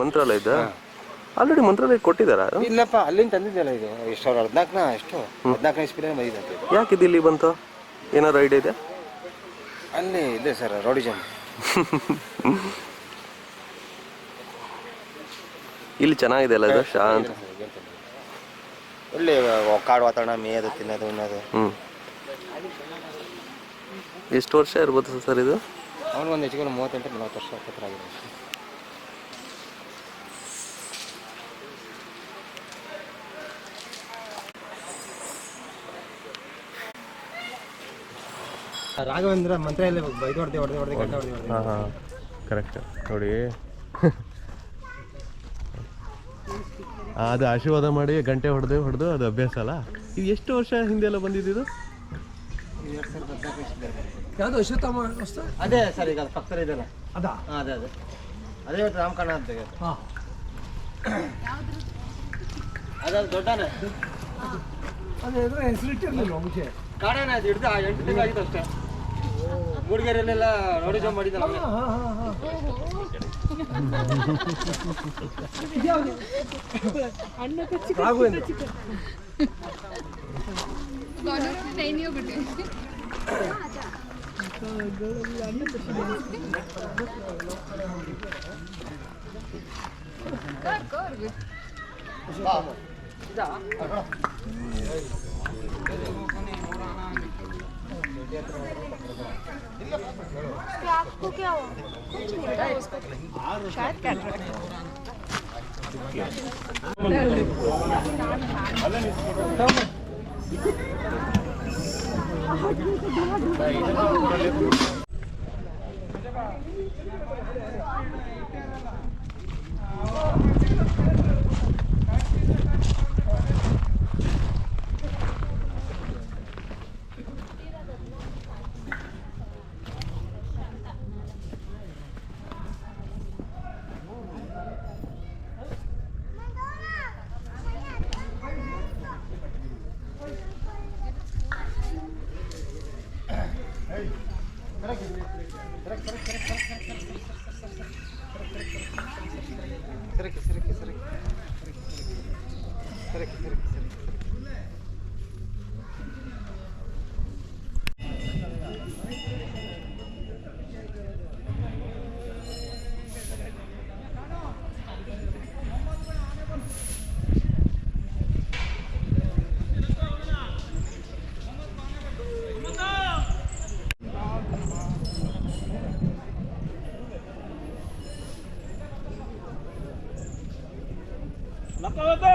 ಮಂತ್ರಾಲಯದ ಆಲ್ರೆಡಿ ಮಂತ್ರಾಲಯ ಕೊಟ್ಟಿದಾರ ಇಲ್ಲಪ್ಪ ಅಲ್ಲಿಂದ ತಂದಿದ್ದಲ್ಲ ಇದು. ಎಷ್ಟು ಸಾವಿರ ಹದಿನಾಲ್ಕನ ಎಷ್ಟು? ಹದಿನಾಲ್ಕನೇ ಇಸ್ಪಿನೇ ಬಂದಿದೆ ಯಾಕೆ ಇದು ಇಲ್ಲಿ ಬಂತು? ಏನಾರು ಐಡಿಯಾ ಇದೆ? ಅಲ್ಲಿ ಇದೆ ಸರ್ ರೋಡಿಜಮ್ ಇಲ್ಲಿ ಚೆನ್ನಾಗಿದೆ ಅಲ್ಲ ಇದು? ಶಾಂತ. ಒಳ್ಳೆ ಕಾಡು ವಾತಾವರಣ ಮೇಯೋದು ತಿನ್ನೋದು ಉಣ್ಣೋದು. ಹ್ಞೂ ಎಷ್ಟು ವರ್ಷ ಇರ್ಬೋದು ಸರ್ ಇದು? ಅವ್ರು ಒಂದು ಹೆಚ್ಚಿಗೆ ಮೂವತ್ತೆಂಟು ನಲವತ್ತು ವರ್ಷ ಹತ್ತಿರ ಆಗಿದೆ ರಾಘವೇಂದ್ರ ಮಂತ್ರ ಬೈದು ಹೊಡೆದೆ ಹೊಡೆದೆ ಹೊಡೆದೆ ಗಂಟೆ ಹೊಡೆದೆ ಹೊಡೆದೆ. ಹಾಂ ಹಾಂ ಕರೆಕ್ಟ್ ನೋಡಿ. ಅದು ಆಶೀರ್ವಾದ ಮಾಡಿ ಗಂಟೆ ಹೊಡೆದು ಹೊಡೆದು ಅದು ಅಭ್ಯಾಸ ಅಲ್ಲ? ಇದು ಎಷ್ಟು ವರ್ಷ ಹಿಂದೆ ಎಲ್ಲ ಬಂದಿದ್ದು ಯಾವುದು ಅಶ್ವತ್ಥಾಮ ವಸ್ತು? ಅದೇ ಸರ್ ಈಗ ಅದು ಪಕ್ಕದಲ್ಲಿ ಇದೆಯಲ್ಲ ಅದಾ? ಹಾಂ ಅದೇ ಅದೇ. ಅದೇ ಇವತ್ತು ನಾಮಕರಣ ಅಂತ ಈಗ. ಹಾಂ. ಅದೇ ದೊಡ್ಡನೇ. ಅದೇ ಇದ್ರೆ ಹೆಸರಿಟ್ಟಿರ್ಲಿಲ್ವ ಮುಂಚೆ? ಕಾಡೇನ ಅದು ಹಿಡ್ದು ಎಂಟು ದಿನ ತಿಂಗಳಾಗಿತ್ತು ಅಷ್ಟೇ. ಮೂಡಿಗೆರೆಯಲ್ಲೆಲ್ಲ ರೋಡಿಜಮ್ ಮಾಡಿದ್ದಲ್ಲ ಅವನೇ. ಹಾಂ ಹಾಂ ಹಾಂ. ರಾಘವೇಂದ್ರ. नहीं बेटे। कर कर आपको क्या हुआ? कुछ नहीं बेटा उसको शायद कैटरेक्ट đây Thank you. அப்ப வந்து